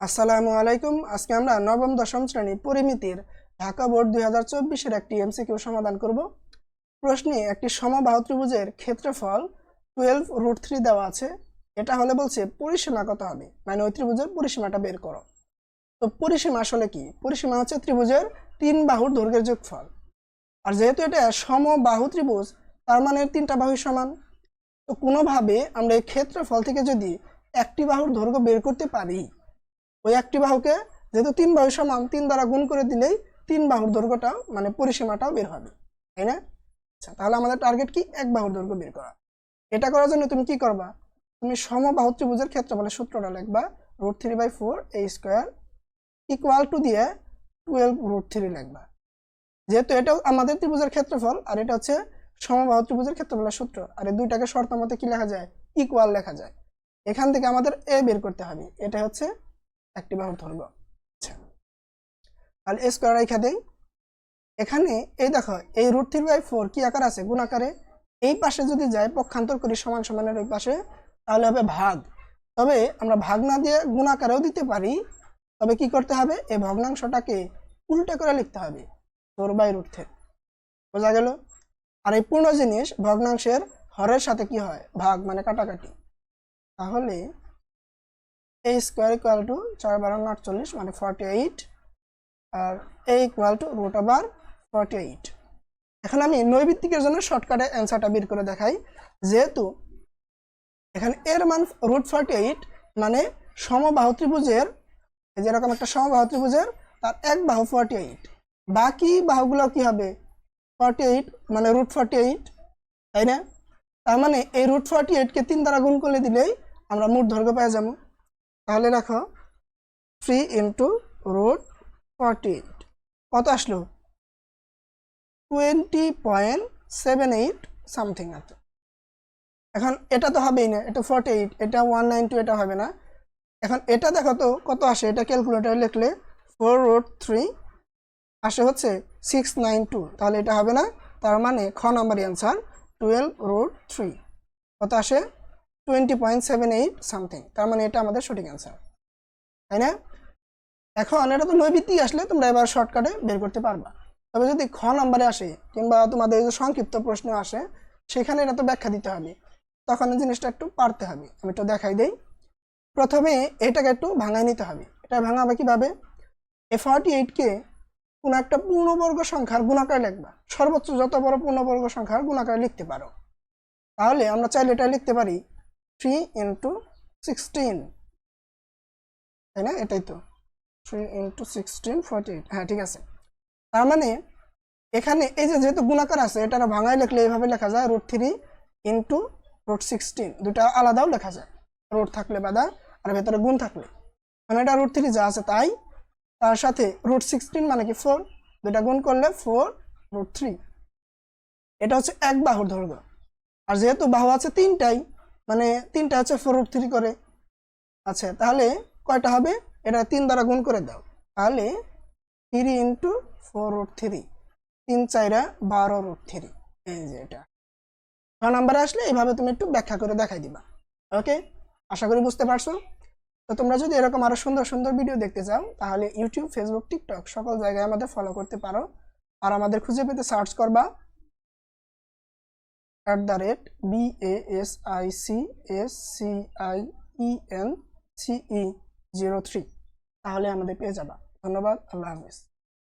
আসসালামু আলাইকুম। আজকে আমরা নবম, দশম শ্রেণি পরিমিতির ঢাকা বোর্ড দুই হাজার চব্বিশের একটি এমসিকিউ সমাধান করব। প্রশ্নে একটি সমবাহু ত্রিভুজের ক্ষেত্রফল টুয়েলভ রুট থ্রি দেওয়া আছে। এটা হলে বলছে পরিসীমা কত হবে? মানে ওই ত্রিভুজের পরিসীমাটা বের করো। তো পরিসীমা আসলে কি? পরিসীমা হচ্ছে ত্রিভুজের তিন বাহুর দৈর্ঘ্যের যোগফল। আর যেহেতু এটা সমবাহু ত্রিভুজ, তার মানে তিনটা বাহু সমান। তো কোনোভাবে আমরা এই ক্ষেত্রফল থেকে যদি একটি বাহুর দৈর্ঘ্য বের করতে পারি ওই একটি বাহুকে যেহেতু তিন বাহু সমান, তিন দ্বারা গুণ করে দিলেই তিন বাহুর দৈর্ঘ্যটাও মানে পরিসীমাটাও বের হবে, তাই না? আচ্ছা তাহলে আমাদের টার্গেট কি? এক বাহুর দৈর্ঘ্য বের করা। এটা করার জন্য তুমি কি করবা? তুমি সমবাহু ত্রিভুজের ক্ষেত্রফলের সূত্রটা লিখবা রুট থ্রি বাই ফোর এই স্কোয়ার ইকুয়াল টু দিয়ে টুয়েলভ রুট থ্রি লিখবা। যেহেতু এটাও আমাদের ত্রিভুজের ক্ষেত্রফল আর এটা হচ্ছে সমবাহু ত্রিভুজের ক্ষেত্রফলের সূত্র, আর এই দুইটাকে শর্ত মতে কি লেখা যায়? ইকুয়াল লেখা যায়। এখান থেকে আমাদের এ বের করতে হবে। এটা হচ্ছে একটি বাহুর দৈর্ঘ্য আচ্ছা। তাহলে স্কোয়ার রেখা দেই। এখানে এই দেখো, এই রুট থ্রি বাই ফোর কি আকার আছে? গুণ আকারে। এই পাশে যদি যাই, পক্ষান্তর করি সমান সমানের ওই পাশে, তাহলে হবে ভাগ। তবে আমরা ভাগ না দিয়ে গুণ আকারেও দিতে পারি। তবে কি করতে হবে? এই ভগ্নাংশটাকে উল্টে করে লিখতে হবে। ফোর বাই রুট থ্রি বোঝা গেল? আর এই পূর্ণ জিনিস ভগ্নাংশের হরের সাথে কি হয়? ভাগ মানে কাটাকাটি। তাহলে এ স্কোয়ার ইকুয়াল টু চার বারো আটচল্লিশ মানে forty eight R a equal to root over forty eight এখন আমি নৈবিত্তিকের জন্য শর্টকাটে অ্যান্সারটা বের করে দেখাই। যেহেতু এখানে এর মান রুট ফর্টি এইট মানে সমবাহু ত্রিভুজের যেরকম একটা সমবাহু ত্রিভুজের, তার এক বাহু ফর্টি এইট বাকি বাহুগুলো কি হবে? ফর্টি এইট মানে রুট ফর্টি এইট তাই না? তার মানে এই রুট ফর্টি এইটকে তিন দ্বারা গুণ করে দিলেই আমরা মোট দৈর্ঘ্য পেয়ে যাব। তাহলে রাখো three into root forty eight কত আসলো? Twenty point seven eight something আছে। এখন এটা তো হবেই না, এটা ফর্টি এইট এটা ওয়ান নাইন টু এটা হবে না। এখন এটা দেখো তো কত আসে, এটা ক্যালকুলেটারে লিখলে ফোর রুট থ্রি আসে হচ্ছে সিক্স নাইন টু তাহলে এটা হবে না, তার মানে খ number answer twelve root three কত আসে? Twenty point seven eight something তার মানে এটা আমাদের সঠিক অ্যান্সার তাই না? এখন এটা তো নৈবিত্তিক আসলে তোমরা এবার শর্টকাটে বের করতে পারবা। তবে যদি খ নাম্বারে আসে, কিংবা তোমাদের যে সংক্ষিপ্ত প্রশ্ন আসে, সেখানে এটা তো ব্যাখ্যা দিতে হবে। তখন জিনিসটা একটু পারতে হবে। আমি একটু দেখাই দেই। প্রথমে এটাকে একটু ভাঙাই নিতে হবে। এটা ভাঙাবে কীভাবে? এ ফর্টি এইটকে কোনো একটা পূর্ণবর্গ সংখ্যার গুণাকারে লিখবা। সর্বোচ্চ যত বড় পূর্ণবর্গ সংখ্যার গুণাকারে লিখতে পারো। তাহলে আমরা চাইলে এটা লিখতে পারি থ্রি ইন্টু সিক্সটিন তাই না? এটাই তো। Three into sixteen forty eight হ্যাঁ ঠিক আছে। তার মানে এখানে এই যে যেহেতু গুণাকার আছে এটা ভাঙায় লিখলে এইভাবে লেখা যায় root three into root sixteen দুটা আলাদাও লেখা যায়। রুট থাকলে বাদা আর ভেতরে গুণ থাকলে। মানে এটা রুট থ্রি যা আছে তাই। তার সাথে রুট সিক্সটিন মানে কি ফোর দুটা গুণ করলে ফোর রুট থ্রি এটা হচ্ছে এক বাহুর দৈর্ঘ্য। আর যেহেতু বাহু আছে তিনটাই মানে তিনটা আছে ফোর রুট থ্রি করে। আচ্ছা তাহলে কয়টা হবে? এটা তিন দ্বারা গুণ করে দাও। তাহলে three into four root three তিন চাইরা বারো রুট থ্রি এই যে এটা। ছ নাম্বারে আসলে এইভাবে তুমি একটু ব্যাখ্যা করে দেখাই দিবা। ওকে আশা করি বুঝতে পারছ? তো তোমরা যদি এরকম আরও সুন্দর সুন্দর ভিডিও দেখতে চাও, তাহলে ইউটিউব ফেসবুক টিকটক সকল জায়গায় আমাদের ফলো করতে পারো। আর আমাদের খুঁজে পেতে সার্চ করবা। At the rate B A S I C S C I E N C E zero three তাহলে আমাদের পেয়ে যাবা। ধন্যবাদ, আল্লাহ হাফিজ।